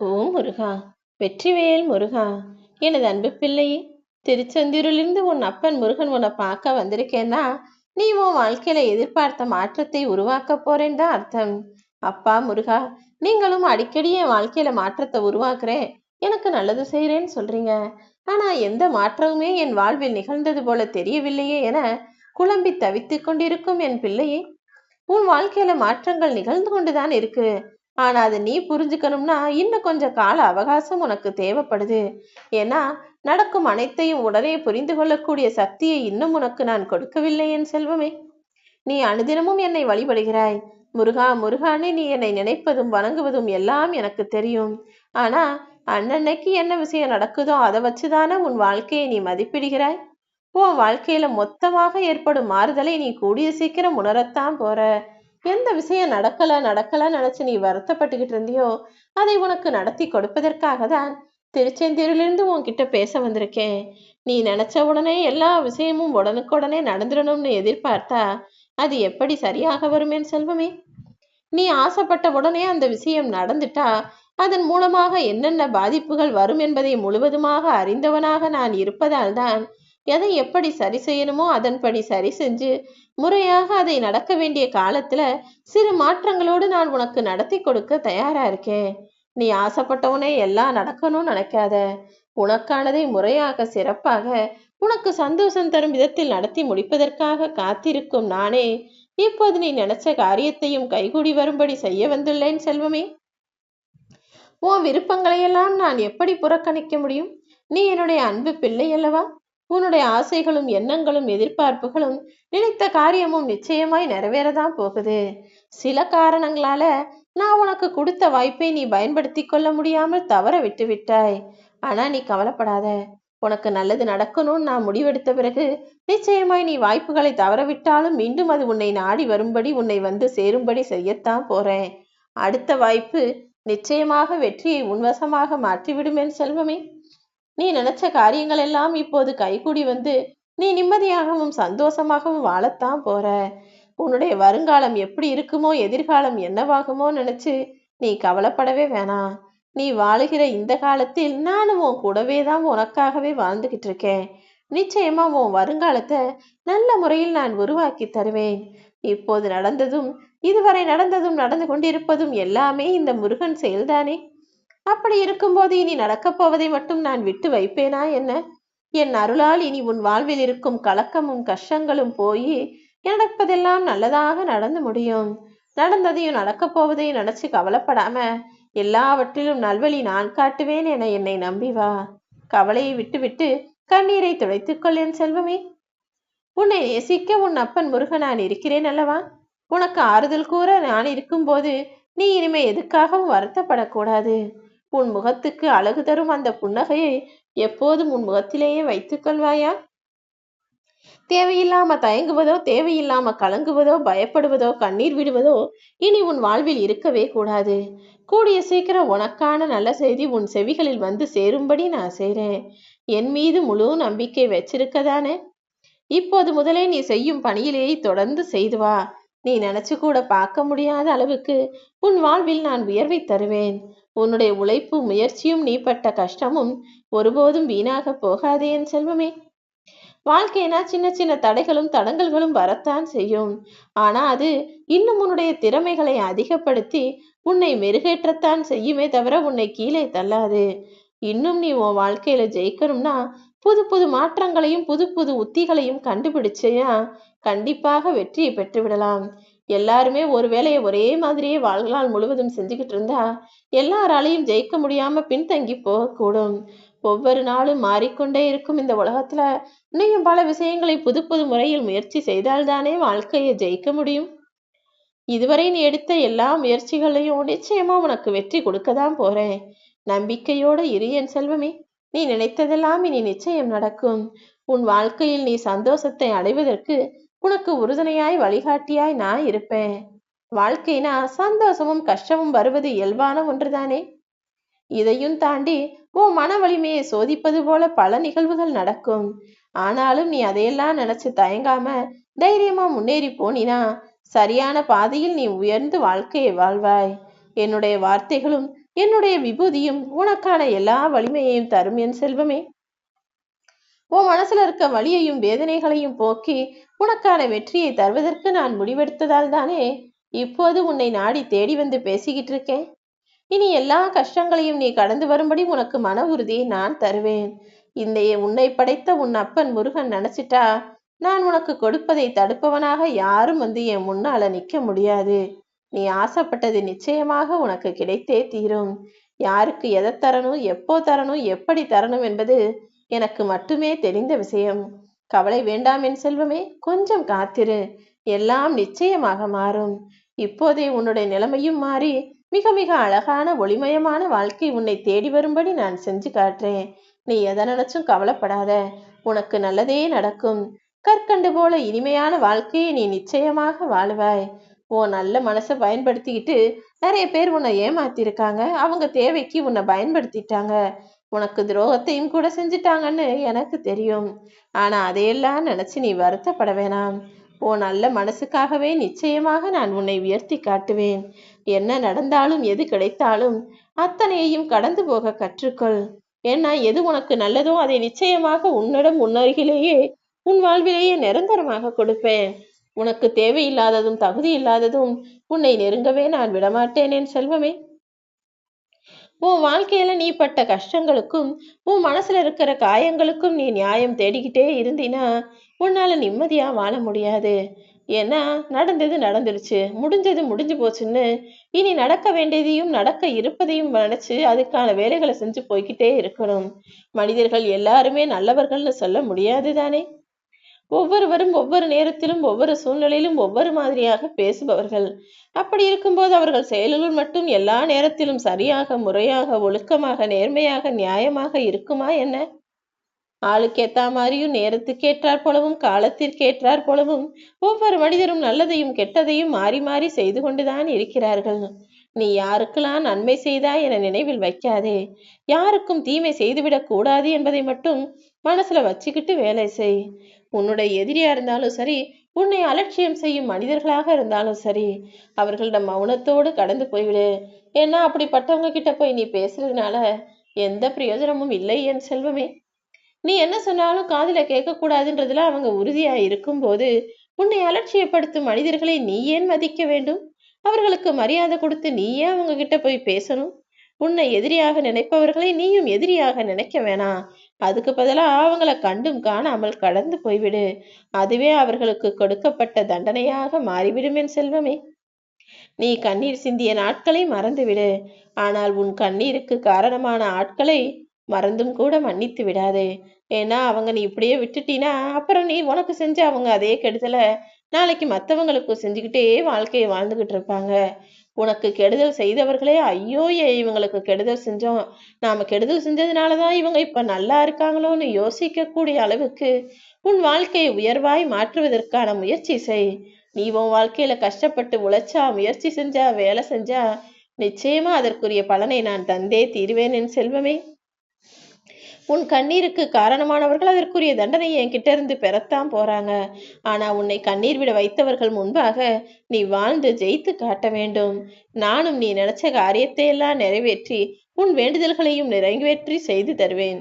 ஓ முருகா வெற்றிவேல் முருகா எனது அன்பு பிள்ளையே திருச்செந்தூரிலிருந்து உன் அப்பன் முருகன் உன்னை பார்க்க வந்திருக்கேன்னா நீ உன் வாழ்க்கையில எதிர்பார்த்த மாற்றத்தை உருவாக்க போறேன்னு தான் அர்த்தம். அப்பா முருகா நீங்களும் அடிக்கடி என் வாழ்க்கையில மாற்றத்தை உருவாக்குறேன் எனக்கு நல்லது செய்கிறேன்னு சொல்றீங்க. ஆனா எந்த மாற்றமுமே என் வாழ்வில் நிகழ்ந்தது போல தெரியவில்லையே என குழம்பி தவித்துக் கொண்டிருக்கும் என் பிள்ளையே உன் வாழ்க்கையில மாற்றங்கள் நிகழ்ந்து கொண்டுதான் இருக்கு. ஆனா அதை நீ புரிஞ்சுக்கணும்னா இன்னும் கொஞ்சம் கால அவகாசம் உனக்கு தேவைப்படுது. ஏன்னா நடக்கும் அனைத்தையும் உடனே புரிந்து கொள்ளக்கூடிய சக்தியை இன்னும் உனக்கு நான் கொடுக்கவில்லை என் செல்வமே. நீ அனுதினமும் என்னை வழிபடுகிறாய். முருகா முருகானே நீ என்னை நினைப்பதும் வணங்குவதும் எல்லாம் எனக்கு தெரியும். ஆனா அன்னன்னைக்கு என்ன விஷயம் நடக்குதோ அதை வச்சுதானே உன் வாழ்க்கையை நீ மதிப்பிடுகிறாய். உன் வாழ்க்கையில மொத்தமாக ஏற்படும் மாறுதலை நீ கூடிய சீக்கிரம் உணரத்தான் போற. எந்த விஷயம் நடக்கல நடக்கல நினைச்சு நீ வருத்தப்பட்டுக்கிட்டு இருந்தியோ அதை உனக்கு நடத்தி கொடுப்பதற்காக தான் திருச்செந்தூரிலிருந்து உன்கிட்ட பேச வந்திருக்கேன். நீ நினைச்ச உடனே எல்லா விஷயமும் உடனுக்குடனே நடந்துடணும்னு எதிர்பார்த்தா அது எப்படி சரியாக வருமேன் செல்வமே? நீ ஆசைப்பட்ட உடனே அந்த விஷயம் நடந்துட்டா அதன் மூலமாக என்னென்ன பாதிப்புகள் வரும் என்பதை முழுவதுமாக அறிந்தவனாக நான் இருப்பதால் தான் எதை எப்படி சரி செய்யணுமோ அதன்படி சரி செஞ்சு முறையாக அதை நடக்க வேண்டிய காலத்துல சிறு மாற்றங்களோடு நான் உனக்கு நடத்தி கொடுக்க தயாரா இருக்கேன் நீ ஆசைப்பட்டவனே எல்லாம் நடக்கணும்னு நினைக்காத. உனக்கானதை முறையாக சிறப்பாக உனக்கு சந்தோஷம் தரும் விதத்தில் நடத்தி முடிப்பதற்காக காத்திருக்கும் நானே. இப்போது நீ நினைச்ச காரியத்தையும் கைகூடி வரும்படி செய்ய வந்துள்ளேன் செல்வமே. உன் விருப்பங்களையெல்லாம் நான் எப்படி புறக்கணிக்க முடியும்? நீ என்னுடைய அன்பு பிள்ளை அல்லவா? உன்னுடைய ஆசைகளும் எண்ணங்களும் எதிர்பார்ப்புகளும் நினைத்த காரியமும் நிச்சயமாய் நிறைவேறதான் போகுது. சில காரணங்களால நான் உனக்கு கொடுத்த வாய்ப்பை நீ பயன்படுத்தி கொள்ள முடியாமல் தவற விட்டு விட்டாய் ஆனா நீ கவலைப்படாத. உனக்கு நல்லது நடக்கணும்னு நான் முடிவெடுத்த பிறகு நிச்சயமாய் நீ வாய்ப்புகளை தவறவிட்டாலும் மீண்டும் அது உன்னை நாடி வரும்படி உன்னை வந்து சேரும்படி செய்யத்தான் போறேன். அடுத்த வாய்ப்பு நிச்சயமாக வெற்றியை உன்வசமாக மாற்றிவிடும் என் செல்வமே. நீ நினைச்ச காரியங்கள் எல்லாம் இப்போது கைகூடி வந்து நீ நிம்மதியாகவும் சந்தோஷமாகவும் வாழத்தான் போற. உன்னுடைய வருங்காலம் எப்படி இருக்குமோ எதிர்காலம் என்னவாகுமோ நினைச்சு நீ கவலைப்படவே வேணாம். நீ வாழுகிற இந்த காலத்தில் நானும் உன் கூடவே தான் உனக்காகவே வாழ்ந்துகிட்டு இருக்கேன். நிச்சயமா உன் வருங்காலத்தை நல்ல முறையில் நான் உருவாக்கி தருவேன். இப்போது நடந்ததும் இதுவரை நடந்ததும் நடந்து கொண்டிருப்பதும் எல்லாமே இந்த முருகன் செயல்தானே? அப்படி இருக்கும்போது இனி நடக்கப் போவதை மட்டும் நான் விட்டு வைப்பேனா என்ன? என் அருளால் இனி உன் வாழ்வில் இருக்கும் கலக்கமும் கஷ்டங்களும் போய் நடப்பதெல்லாம் நல்லதாக நடந்து முடியும். நடந்ததையும் நடக்கப் போவதையும் நினைச்சு கவலைப்படாம எல்லாவற்றிலும் நல்வழி நான் காட்டுவேன் என என்னை நம்பி வா. கவலையை விட்டுவிட்டு கண்ணீரை துடைத்துக்கொள் என் செல்வமே. உன்னை நேசிக்க உன் அப்பன் முருகன் நான் இருக்கிறேன் அல்லவா? உனக்கு ஆறுதல் கூற நான் இருக்கும்போது நீ இனிமே எதுக்காகவும் வருத்தப்படக்கூடாது உன் முகத்துக்கு அழகு தரும் அந்த புன்னகையை எப்போதும் உன் முகத்திலேயே வைத்துக் கொள்வாயா? தேவையில்லாம தயங்குவதோ தேவையில்லாம கலங்குவதோ பயப்படுவதோ கண்ணீர் விடுவதோ இனி உன் வாழ்வில் இருக்கவே கூடாது. கூடிய சீக்கிரம் உனக்கான நல்ல செய்தி உன் செவிகளில் வந்து சேரும்படி நான் செய்றேன். என் மீது முழு நம்பிக்கை வச்சிருக்கதானே இப்போது முதலே நீ செய்யும் பணியிலேயே தொடர்ந்து செய்து வா. நீ நினைச்சு கூட பார்க்க முடியாத அளவுக்கு உன் வாழ்வில் நான் உயர்வை தருவேன். உன்னுடைய உழைப்பும் முயற்சியும் நீ பட்ட கஷ்டமும் ஒருபோதும் வீணாக போகாதே என் செல்வமே. வாழ்க்கைனா சின்ன சின்ன தடைகளும் தடங்கல்களும் வரத்தான் செய்யும். ஆனா அது இன்னும் உன்னுடைய திறமைகளை அதிகப்படுத்தி உன்னை மெருகேற்றத்தான் செய்யுமே தவிர உன்னை கீழே தள்ளாது. இன்னும் நீ உன் வாழ்க்கையில ஜெயிக்கணும்னா புது புது மாற்றங்களையும் புது புது உத்திகளையும் கண்டுபிடிச்சியா? கண்டிப்பாக வெற்றியை பெற்று விடலாம் எல்லாருமே ஒரு வேலையை ஒரே மாதிரியே வாழ்நாள் முழுவதும் செஞ்சுக்கிட்டு இருந்தா எல்லாராலையும் ஜெயிக்க முடியாம பின்தங்கி போகக்கூடும். ஒவ்வொரு நாளும் மாறிக்கொண்டே இருக்கும் இந்த உலகத்துல. நீயும் பல விஷயங்களை புது புது முறையில் முயற்சி செய்தால்தானே வாழ்க்கையை ஜெயிக்க முடியும். இதுவரை நீ எடுத்த எல்லா முயற்சிகளையும் நிச்சயமா உனக்கு வெற்றி கொடுக்கதான் போறேன். நம்பிக்கையோட இரு என் செல்வமே நீ நினைத்ததெல்லாம் இனி நிச்சயம் நடக்கும். உன் வாழ்க்கையில் நீ சந்தோஷத்தை அடைவதற்கு உனக்கு உறுதுணையாய் வழிகாட்டியாய் நான் இருப்பேன். வாழ்க்கைனா சந்தோஷமும் கஷ்டமும் வருவது இயல்பான ஒன்றுதானே? இதையும் தாண்டி உன் மன வலிமையை சோதிப்பது போல பல நிகழ்வுகள் நடக்கும். ஆனாலும் நீ அதையெல்லாம் நினைச்சு தயங்காம தைரியமா முன்னேறி போனினா சரியான பாதையில் நீ உயர்ந்து வாழ்க்கையை வாழ்வாய். என்னுடைய வார்த்தைகளும் என்னுடைய விபூதியும் உனக்கான எல்லா வலிமையையும் தரும் என் செல்வமே. உன் மனசுல இருக்க வழியையும் வேதனைகளையும் போக்கி உனக்கான வெற்றியை தருவதற்கு நான் முடிவெடுத்ததால் தானே இப்போது உன்னை நாடி தேடி வந்து பேசிக்கிட்டு இருக்கேன். இனி எல்லா கஷ்டங்களையும் நீ கடந்து வரும்படி உனக்கு மன உறுதியை நான் தருவேன். இந்த உன்னை படைத்த உன் அப்பன் முருகன் நினைச்சிட்டா நான் உனக்கு கொடுப்பதை தடுப்பவனாக யாரும் வந்து என் முன்னால நிக்க முடியாது. நீ ஆசைப்பட்டது நிச்சயமாக உனக்கு கிடைத்தே தீரும். யாருக்கு எதை தரணும் எப்போ தரணும் எப்படி தரணும் என்பது எனக்கு மட்டுமே தெரிந்த விஷயம். கவலை வேண்டாம் என் செல்வமே கொஞ்சம் காத்திரு. எல்லாம் நிச்சயமாக மாறும். இப்போதே உன்னுடைய நிலைமையும் மாறி மிக மிக அழகான ஒளிமயமான வாழ்க்கை உன்னை தேடி வரும்படி நான் செஞ்சு காட்டுறேன். நீ எதை நினைச்சும் கவலைப்படாத. உனக்கு நல்லதே நடக்கும். கற்கண்டு போல இனிமையான வாழ்க்கையை நீ நிச்சயமாக வாழுவாய். உன் நல்ல மனசை பயன்படுத்திக்கிட்டு நிறைய பேர் உன்னை ஏமாத்திருக்காங்க. அவங்க தேவைக்கு உன்னை பயன்படுத்திட்டாங்க. உனக்கு துரோகத்தையும் கூட செஞ்சிட்டாங்கன்னு எனக்கு தெரியும். ஆனா அதையெல்லாம் நினைச்சு நீ வருத்தப்பட வேணாம். ஓ நல்ல மனசுக்காகவே நிச்சயமாக நான் உன்னை உயர்த்தி காட்டுவேன். என்ன நடந்தாலும் எது கிடைத்தாலும் அத்தனையையும் கடந்து போக கற்றுக்கொள். ஏன்னா எது உனக்கு நல்லதோ அதை நிச்சயமாக உன்னிடம் உன்னருகிலேயே உன் வாழ்விலேயே நிரந்தரமாக கொடுப்பேன். உனக்கு தேவையில்லாததும் தகுதி இல்லாததும் உன்னை நெருங்கவே நான் விடமாட்டேனேன் செல்வமே. உன் வாழ்க்கையில நீ பட்ட கஷ்டங்களுக்கும் உன் மனசுல இருக்கிற காயங்களுக்கும் நீ நியாயம் தேடிக்கிட்டே இருந்தினா உன்னால நிம்மதியா வாழ முடியாது. ஏன்னா நடந்தது நடந்துருச்சு. முடிஞ்சது முடிஞ்சு போச்சுன்னு இனி நடக்க வேண்டியதையும் நடக்க இருப்பதையும் நினைச்சு அதுக்கான வேலைகளை செஞ்சு போய்கிட்டே இருக்கணும். மனிதர்கள் எல்லாருமே நல்லவர்கள்னு சொல்ல முடியாது தானே? ஒவ்வொருவரும் ஒவ்வொரு நேரத்திலும் ஒவ்வொரு சூழ்நிலையிலும் ஒவ்வொரு மாதிரியாக பேசுபவர்கள். அப்படி இருக்கும்போது அவர்கள் செயல்கள் மட்டும் எல்லா நேரத்திலும் சரியாக முறையாக ஒழுக்கமாக நேர்மையாக நியாயமாக இருக்குமா என்ன? ஆளுக்கேத்தா மாதிரியும் நேரத்துக்கேற்றாற் போலவும் காலத்திற்கேற்றாற் போலவும் ஒவ்வொரு மனிதரும் நல்லதையும் கெட்டதையும் மாறி மாறி செய்து கொண்டுதான் இருக்கிறார்கள். நீ யாருக்கெல்லாம் நன்மை செய்தாய் என நினைவில் வைக்காதே. யாருக்கும் தீமை செய்துவிடக் கூடாது என்பதை மட்டும் மனசுல வச்சுக்கிட்டு வேலை செய். உன்னுடைய எதிரியா இருந்தாலும் சரி உன்னை அலட்சியம் செய்யும் மனிதர்களாக இருந்தாலும் சரி அவர்களிடம் மௌனத்தோடு கடந்து போய்விடு. ஏன்னா அப்படிப்பட்டவங்க கிட்ட போய் நீ பேசுறதுனால எந்த பிரயோஜனமும் இல்லை என் செல்வமே. நீ என்ன சொன்னாலும் காதுல கேட்கக்கூடாதுன்றதுல அவங்க உறுதியா இருக்கும்போது உன்னை அலட்சியப்படுத்தும் மனிதர்களை நீ ஏன் மதிக்க வேண்டும்? அவர்களுக்கு மரியாதை கொடுத்து நீயே அவங்க கிட்ட போய் பேசணும்? உன்னை எதிரியாக நினைப்பவர்களை நீயும் எதிரியாக நினைக்க வேணாம். அதுக்கு பதிலாக அவங்கள கண்டும் காணாமல் கடந்து போய்விடு. அதுவே அவர்களுக்கு கொடுக்கப்பட்ட தண்டனையாக மாறிவிடும் என் செல்வமே. நீ கண்ணீர் சிந்திய நாட்களை மறந்துவிடு. ஆனால் உன் கண்ணீருக்கு காரணமான ஆட்களை மறந்தும் கூட மன்னித்து விடாதே. ஏன்னா அவங்க நீ இப்படியே விட்டுட்டீனா அப்புறம் நீ உனக்கு செஞ்ச அவங்க அதே கெடுதலை நாளைக்கு மற்றவங்களுக்கு செஞ்சுக்கிட்டே வாழ்க்கையை வாழ்ந்துகிட்டு இருப்பாங்க. உனக்கு கெடுதல் செய்தவர்களே ஐயோ இவங்களுக்கு கெடுதல் செஞ்சோம் நாம கெடுதல் செஞ்சதுனாலதான் இவங்க இப்ப நல்லா இருக்காங்களோன்னு யோசிக்கக்கூடிய அளவுக்கு உன் வாழ்க்கையை உயர்வாய் மாற்றுவதற்கான முயற்சி செய். நீ உன் வாழ்க்கையில கஷ்டப்பட்டு உழைச்சா முயற்சி செஞ்சா வேலை செஞ்சா நிச்சயமா அதற்குரிய பலனை நான் தந்தே தீருவேன் என் செல்வமே. உன் கண்ணீருக்கு காரணமானவர்கள் அதற்குரிய தண்டனையை என்கிட்ட இருந்து பெறத்தான் போறாங்க. ஆனா உன்னை கண்ணீர் விட வைத்தவர்கள் முன்பாக நீ வாழ்ந்து ஜெயித்து காட்ட வேண்டும். நானும் நீ நினைச்ச காரியத்தை எல்லாம் நிறைவேற்றி உன் வேண்டுதல்களையும் நிறைவேற்றி செய்து தருவேன்.